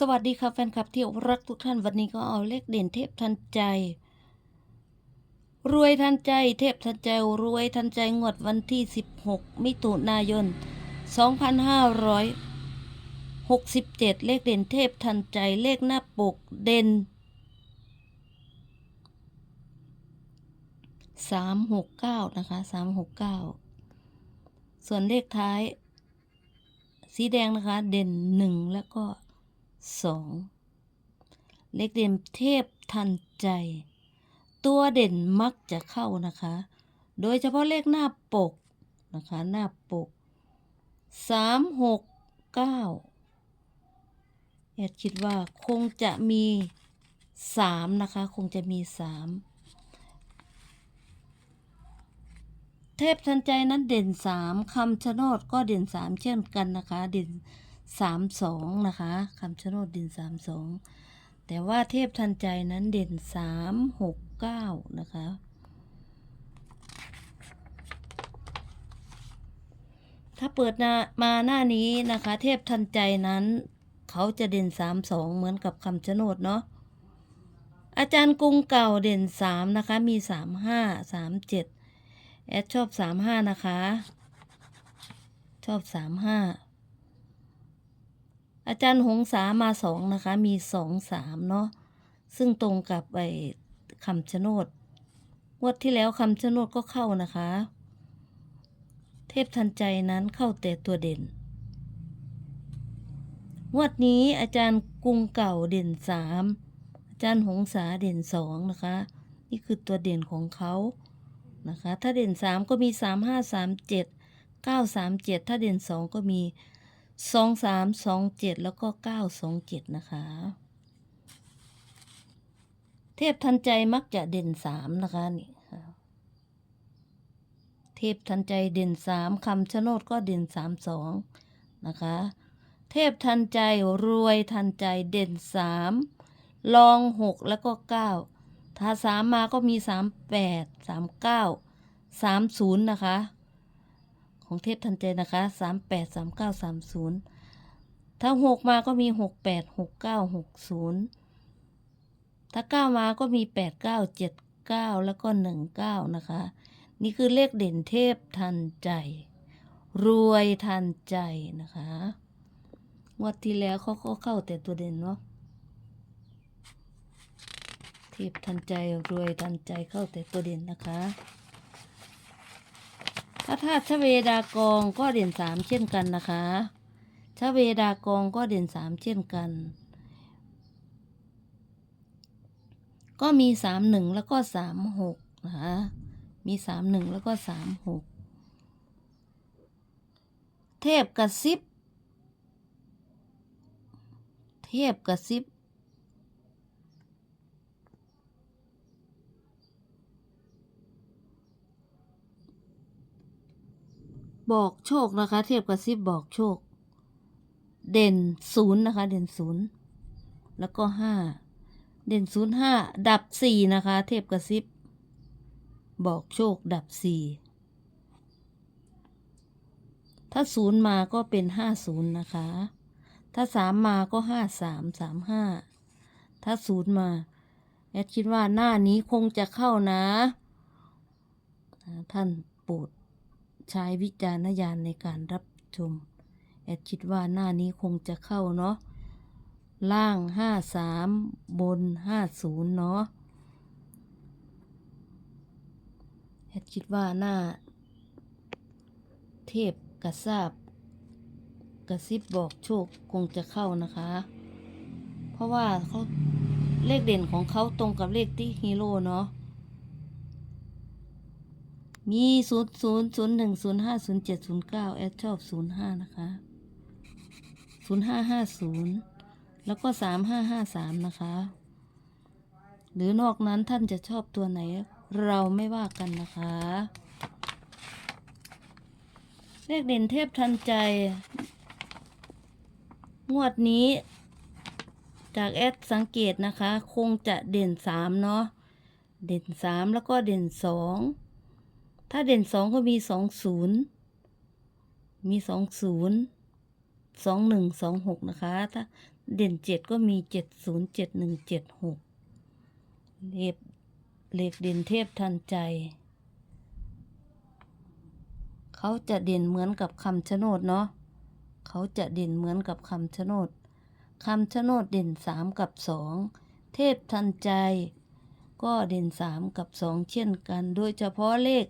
สวัสดีค่ะแฟนคลับที่รักทุกท่านวันนี้ก็เอาเลขเด่นเทพทันใจ รวยทันใจ เทพทันใจรวยทันใจงวดวันที่ 16 มิถุนายน 2567 เลขเด่นเทพทันใจเลขหน้าปกเด่น 369 นะคะ 369 ส่วนเลขท้าย สีแดงนะคะ เด่น 1 แล้วก็ 2 เลขเด่นเทพทันใจ ตัวเด่นมักจะเข้านะคะ โดยเฉพาะเลขหน้าปกนะคะ หน้าปก 3 6 9แอดคิดว่าคงจะมี 3 นะคะ คงจะมี 3เทพทันใจนั้นเด่น3คำชะโนดก็เด่น3เช่นกันนะคะ เด่น 3 2นะคะคำชะโนดด่น3 2แต่ว่าเทพทันใจนั้นเด่น3 6 9นะคะถ้าเปิดนามาหน้านี้นะคะ เทพทันใจนั้น เขาจะเด่น3 2เหมือนกับคำชะโนดเนาะอาจารย์กรุงเก่าเด่น3นะคะมี3 5 3 7แอดชอบ3 5นะคะ ชอบ3 5 อาจารย์หงษามาสองนะคะ มีสองสามเนาะซึ่งตรงกับไอ้คำชะโนดงวดที่แล้วคำชะโนดก็เข้านะคะ เทพทันใจนั้นเข้าแต่ตัวเด่นงวดนี้อาจารย์กรุงเก่าเด่นสามอาจารย์หงษาเด่นสองนะคะ นี่คือตัวเด่นของเขานะคะ ถ้าเด่นสามก็มีสามห้าสามเจ็ดเก้าสามเจ็ดถ้าเด่นสองก็มี สองสามสองเจ็ดแล้วก็เก้าสองเจ็ดนะคะ เทพทันใจมักจะเด่นสามนะคะนี่ค่ะเทพทันใจเด่นสามคำชะโนดก็เด่นสามสองนะคะ เทพทันใจรวยทันใจเด่นสามลองหกแล้วก็เก้าถ้าสามมาก็มีสามแปดสามเก้าสามศูนย์นะคะ ของเทพทันใจนะคะสามแปดสามเก้าสามศูนย์ถ้าหกมาก็มีหกแปดหกเก้าหกศูนย์ถ้าเก้ามาก็มีแปดเก้าเจ็ดเก้าแล้วก็หนึ่งเก้านะคะ นี่คือเลขเด่นเทพทันใจ รวยทันใจนะคะงวดที่แล้วเขาก็เข้าแต่ตัวเด่นเนาะเทพทันใจรวยทันใจเข้าแต่ตัวเด่นนะคะ ถ้าธาตุชเวดากองก็เด่นสามเช่นกันนะคะชเวดากองก็เด่นสามเช่นกัน ก็มีสามหนึ่งแล้วก็สามหกนะคะมีสามหนึ่งแล้วก็สามหกเทพกระซิบ เทพกระซิบ บอกโชคนะคะ เทพกระซิบบอกโชค เด่นศูนย์นะคะ เด่นศูนย์แล้วก็ห้าเด่นศูนย์ห้าดับสี่นะคะ เทพกระซิบบอกโชคดับสี่ถ้าศูนย์มาก็เป็นห้าศูนย์นะคะ ถ้าสามมาก็ห้าสามสามห้าถ้าศูนย์มาแอดคิดว่าหน้านี้คงจะเข้านะ ท่านโปรด ใช้วิจารณญาณในการรับชม แอดคิดว่าหน้านี้คงจะเข้าเนาะ ล่างห้าสามบนห้าศูนย์เนาะ แอดคิดว่าหน้า เทพกระซาบกระซิบบอกโชคคงจะเข้านะคะ เพราะว่าเขาเลขเด่นของเขาตรงกับเลขที่ฮีโร่เนาะ มีศูนย์ศูนย์ศูนย์หนึ่งศูนย์ห้าศูนย์เจ็ดศูนย์เก้าแอดชอบศูนย์ห้านะคะศูนย์ห้าห้าศูนย์แล้วก็สามห้าห้าสามนะคะ หรือนอกนั้นท่านจะชอบตัวไหน เราไม่ว่ากันนะคะ เลขเด่นเทพทันใจ งวดนี้ จากแอดสังเกตนะคะ คงจะเด่นสามเนาะเด่นสามแล้วก็เด่นสอง ถ้าเด่นสองก็มีสองศูนย์มีสองศูนย์สองหนึ่งสองหกนะคะ ถ้าเด่นเจ็ดก็มีเจ็ดศูนย์เจ็ดหนึ่งเจ็ดหกเลขเลขเด่นเทพทันใจ เขาจะเด่นเหมือนกับคำชะโนดเนาะเขาจะเด่นเหมือนกับคำชะโนดคำชะโนดเด่นสามกับสองเทพทันใจ ก็เด่นสามกับสองเช่นกัน โดยเฉพาะเลข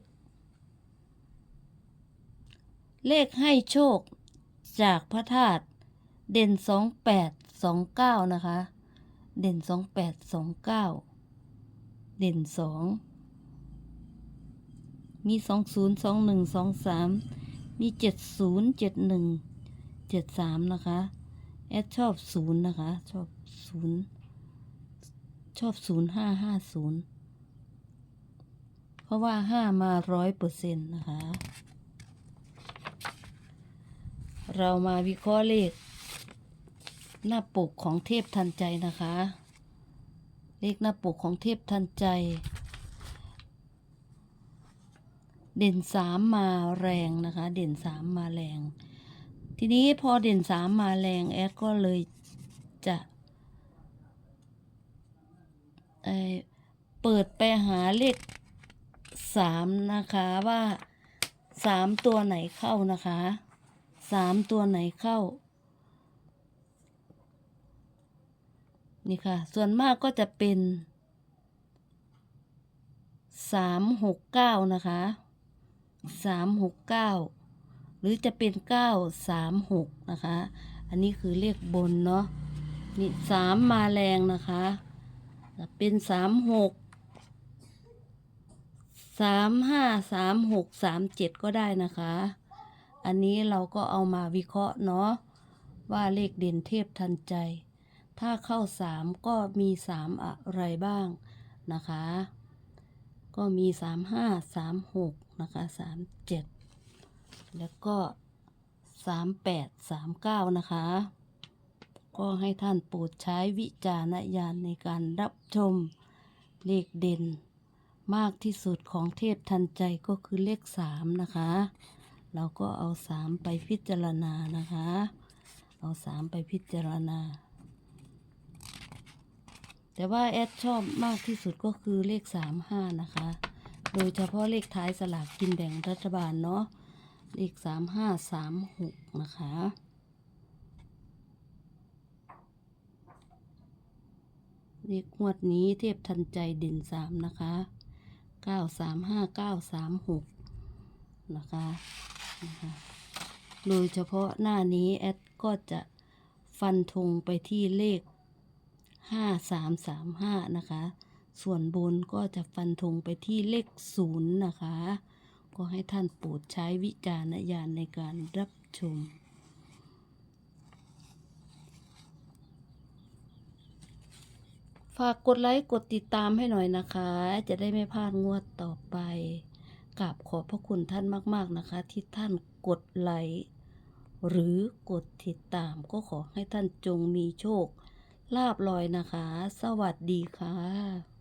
เลขให้โชคจากพระธาตุเด่นสองแปดสองเก้านะคะ เด่นสองแปดสองเก้าเด่นสองมีสองศูนย์สองหนึ่งสองสามมีเจ็ดศูนย์เจ็ดหนึ่งเจ็ดสามนะคะ แอดชอบศูนย์นะคะ ชอบศูนย์ชอบศูนย์ห้าห้าศูนย์เพราะว่าห้ามาร้อยเปอร์เซ็นต์นะคะ เรามาวิเคราะห์เลข หน้าปกของเทพทันใจนะคะ เลขหน้าปกของเทพทันใจ เด่นสามมาแรงนะคะ เด่นสามมาแรง ทีนี้พอเด่นสามมาแรงแอดก็เลยจะเเปิดไปหาเลขสามนะคะว่าสามตัวไหนเข้านะคะ สามตัวไหนเข้า นี่ค่ะ ส่วนมากก็จะเป็นสามหกเก้านะคะสามหกเก้าหรือจะเป็นเก้าสามหกนะคะ อันนี้คือเลขบนเนาะนี่สามมาแรงนะคะจะเป็นสามหกสามห้าสามหกสามเจ็ดก็ได้นะคะ อันนี้เราก็เอามาวิเคราะห์เนาะว่าเลขเด่นเทพทันใจ ถ้าเข้าสามก็มีสามอะไรบ้างนะคะ ก็มีสามห้าสามหกนะคะสามเจ็ดแล้วก็สามแปดสามเก้านะคะ ก็ให้ท่านโปรดใช้วิจารณญาณในการรับชมเลขเด่นมากที่สุดของเทพทันใจก็คือเลขสามนะคะ เราก็เอาสามไปพิจารณานะคะ เอาสามไปพิจารณา แต่ว่าแอดชอบมากที่สุดก็คือเลขสามห้านะคะ โดยเฉพาะเลขท้ายสลากกินแบ่งรัฐบาลเนาะ เลขสามห้าสามหกนะคะเลขงวดนี้เทพทันใจเด่นสามนะคะเก้าสามห้าเก้าสามหกนะคะ นะคะโดยเฉพาะหน้านี้แอดก็จะฟันธงไปที่เลขห้าสามสามห้านะคะ ส่วนบนก็จะฟันธงไปที่เลขศูนย์นะคะ ก็ให้ท่านโปรดใช้วิจารณญาณในการรับชมฝากกดไลค์กดติดตามให้หน่อยนะคะ จะได้ไม่พลาดงวดต่อไป กราบขอบพระคุณท่านมาก ๆนะคะ ที่ท่านกดไลค์หรือกดติดตามก็ขอให้ท่านจงมีโชคลาบลอยนะคะ สวัสดีค่ะ